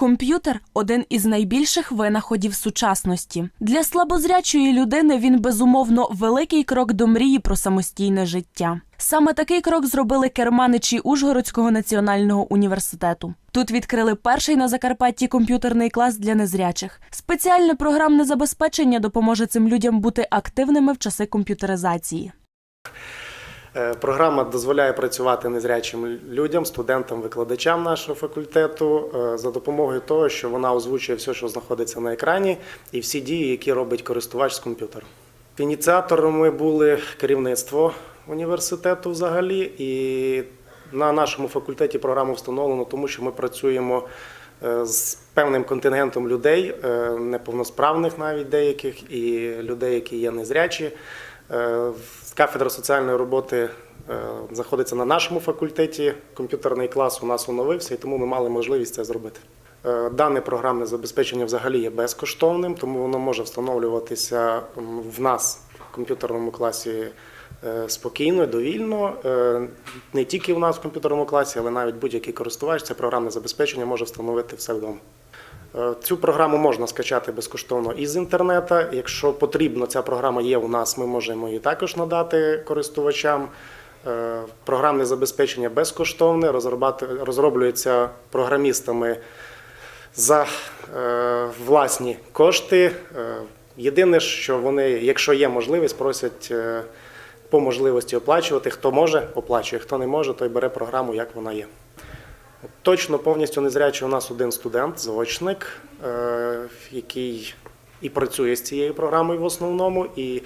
Комп'ютер один із найбільших винаходів сучасності. Для слабозрячої людини він безумовно великий крок до мрії про самостійне життя. Саме такий крок зробили керманичі Ужгородського національного університету. Тут відкрили перший на Закарпатті комп'ютерний клас для незрячих. Спеціальне програмне забезпечення допоможе цим людям бути активними в часи комп'ютеризації. Е, Програма дозволяє працювати незрячим людям, студентам, викладачам нашого факультету е, за допомогою того, що вона озвучує все, що знаходиться на екрані, і всі дії, які робить користувач з комп'ютером. Ініціаторами були керівництво університету взагалі, і на нашому факультеті програму встановлено, тому що ми працюємо е, з певним контингентом людей, неповносправних навіть деяких, і людей, які є незрячі. Кафедра соціальної роботи е, знаходиться на нашому факультеті. Комп'ютерний клас у нас оновився, і тому ми мали можливість це зробити. Е, Дане програмне забезпечення взагалі є безкоштовним, тому воно може встановлюватися в нас в комп'ютерному класі е, спокійно, довільно. Не тільки в нас в комп'ютерному класі, але навіть будь-який користувач це програмне забезпечення може встановити все вдома. Е, Цю програму можна скачати безкоштовно із інтернету. Якщо потрібно, ця програма є у нас, ми можемо її також надати користувачам. Е, Програмне забезпечення безкоштовне, розроблюється програмістами за е, власні кошти. Єдине, що вони, якщо є можливість, просять по можливості оплачувати. Хто може, оплачує, хто не може, той бере програму, як вона є. Точно повністю незрячий у нас один студент, заочник, е, який і працює з цією програмою в основному. І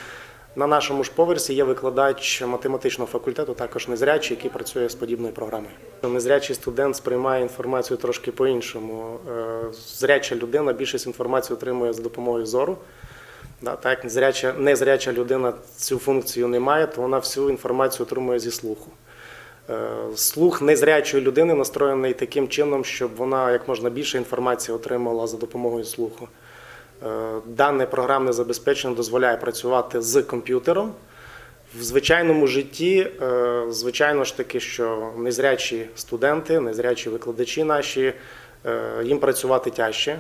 на нашому ж поверсі є викладач математичного факультету, також незрячий, який працює з подібною програмою. Незрячий студент сприймає інформацію трошки по-іншому. Е, Зряча людина більшість інформації отримує за допомогою зору. Так як незряча, незряча людина цю функцію не має, то вона всю інформацію отримує зі слуху. Е, Слух незрячої людини настроєний таким чином, щоб вона як можна більше інформації отримала за допомогою слуху. Е, Дане програмне забезпечення дозволяє працювати з комп'ютером. В звичайному житті, е, звичайно ж таки, що незрячі студенти, незрячі викладачі наші, їм працювати тяжче.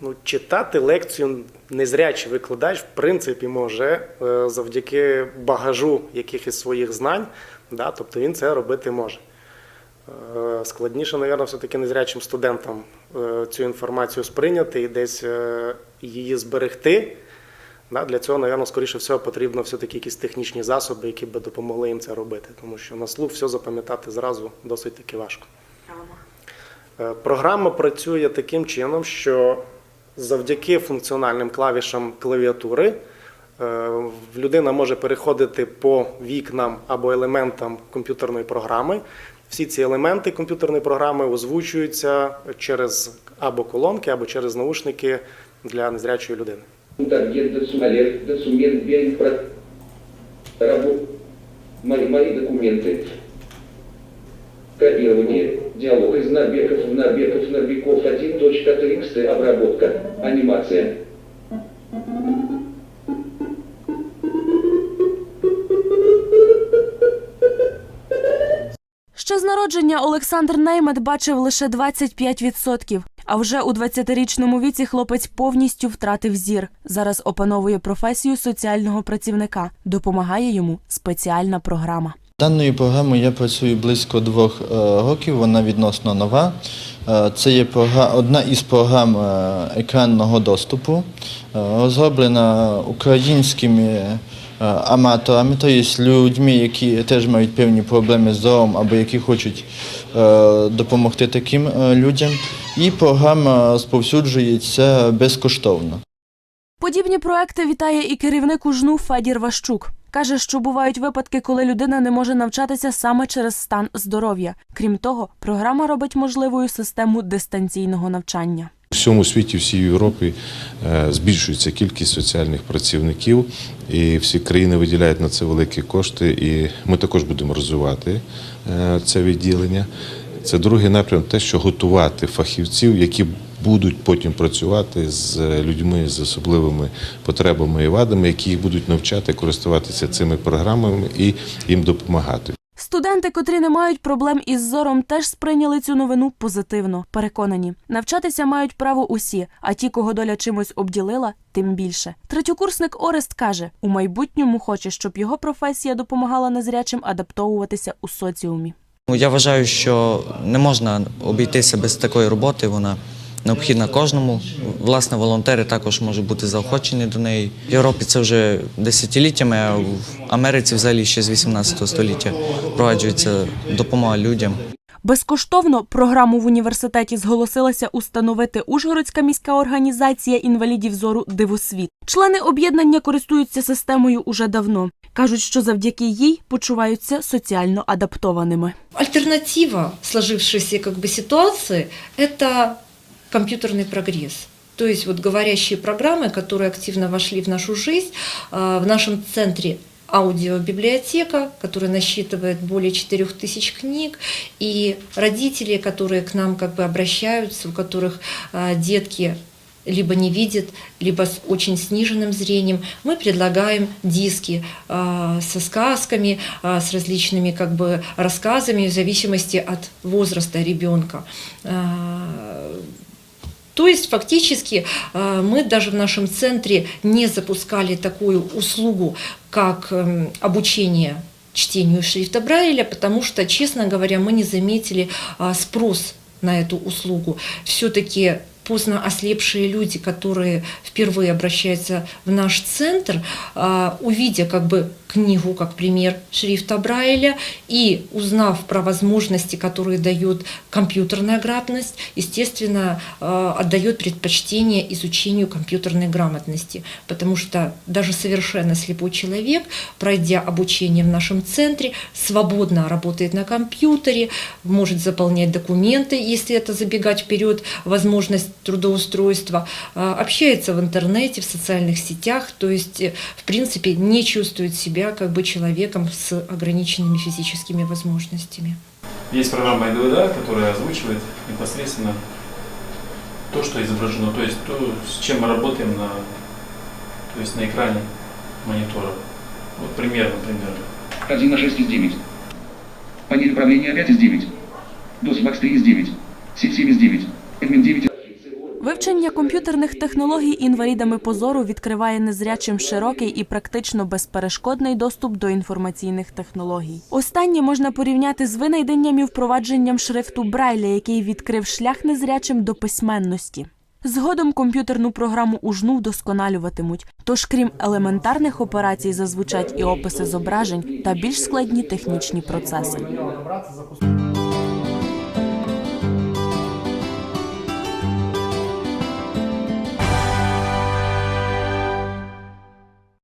Ну, читати лекцію незрячий викладач, в принципі, може завдяки багажу якихось своїх знань, да, тобто він це робити може. Е, Складніше, мабуть, все-таки незрячим студентам е, цю інформацію сприйняти і десь е, її зберегти. Да, Для цього, мабуть, скоріше всього, потрібно все-таки якісь технічні засоби, які б допомогли їм це робити. Тому що на слух все запам'ятати зразу досить таки важко. Програма працює таким чином, що завдяки функціональним клавішам клавіатури людина може переходити по вікнам або елементам комп'ютерної програми. Всі ці елементи комп'ютерної програми озвучуються через або колонки, або через наушники для незрячої людини. Мои документы. Копирование. Диалог из Нарбеков в Нарбеков Нарбеков 1.txt обработка. Анимация. Ще Олександр Неймет бачив лише 25%. А вже у 20-річному віці хлопець повністю втратив зір. Зараз опановує професію соціального працівника. Допомагає йому спеціальна програма. Даною програмою я працюю близько двох е, років, вона відносно нова. Е, Це є одна із програм е, екранного доступу, розроблена українськими аматорами, тобто людьми, які теж мають певні проблеми з зором або які хочуть е, допомогти таким е, людям. І програма розповсюджується безкоштовно. Подібні проекти вітає і керівник ужну Федір Ващук. Каже, що бувають випадки, коли людина не може навчатися саме через стан здоров'я. Крім того, програма робить можливою систему дистанційного навчання. Всьому світі, всій Європі е, збільшується кількість соціальних працівників, і всі країни виділяють на це великі кошти. І ми також будемо розвивати е, це відділення. Це другий напрям, те, що готувати фахівців, які будуть потім працювати з людьми з особливими потребами і вадами, які їх будуть навчати користуватися цими програмами і їм допомагати. Студенти, котрі не мають проблем із зором, теж сприйняли цю новину позитивно. Переконані, навчатися мають право усі, а ті, кого доля чимось обділила, тим більше. Третьокурсник Орест каже, у майбутньому хоче, щоб його професія допомагала незрячим адаптовуватися у соціумі. Ну, Я вважаю, що не можна обійтися без такої роботи. Вона необхідна кожному. Власне, волонтери також можуть бути заохочені до неї. В Європі це вже десятиліттями, а в Америці взагалі ще з 18 століття впроваджується допомога людям. Безкоштовно програму в університеті зголосилася установити Ужгородська міська організація інвалідів зору Дивосвіт. Члени об'єднання користуються системою уже давно. кажуть, що завдяки їй почуваються соціально адаптованими. Альтернатива сложившейся как бы ситуации – это компьютерный прогресс. То есть вот говорящие программы, которые активно вошли в нашу жизнь, а, в нашем центре аудиобиблиотека, которая насчитывает более 4000 книг, и родители, которые к нам как бы обращаются, у которых а, детки либо не видят, либо с очень сниженным зрением, мы предлагаем диски а, со сказками, а, с различными как бы рассказами в зависимости от возраста ребенка. А, то есть фактически э, мы даже в нашем центре не запускали такую услугу, как эм, обучение чтению шрифта Брайля, потому что, честно говоря, мы не заметили а, спрос на эту услугу. Все-таки поздно ослепшие люди, которые впервые обращаются в наш центр, а, увидя как бы книгу, как пример шрифта Брайля, и узнав про возможности, которые дает компьютерная грамотность, естественно, э, отдает предпочтение изучению компьютерной грамотности, потому что даже совершенно слепой человек, пройдя обучение в нашем центре, свободно работает на компьютере, может заполнять документы, если это забегать вперед, возможность трудоустройства, э, общается в интернете, в социальных сетях, то есть, э, в принципе, не чувствует себя как бы человеком с ограниченными физическими возможностями. Есть программа IDVDA, которая озвучивает непосредственно то, что изображено, то есть то, с чем мы работаем на, то есть на экране монитора. Вот пример, например. 1 на 6 из 9. Панель управления 5 из 9. DOS Max 3 из 9. Сеть 7 из 9. Admin 9 Вивчення комп'ютерних технологій інвалідами позору відкриває незрячим широкий і практично безперешкодний доступ до інформаційних технологій. Останнє можна порівняти з винайденням і впровадженням шрифту Брайля, який відкрив шлях незрячим до письменності. Згодом комп'ютерну програму ужну вдосконалюватимуть. Тож, крім елементарних операцій, зазвучать і описи зображень та більш складні технічні процеси.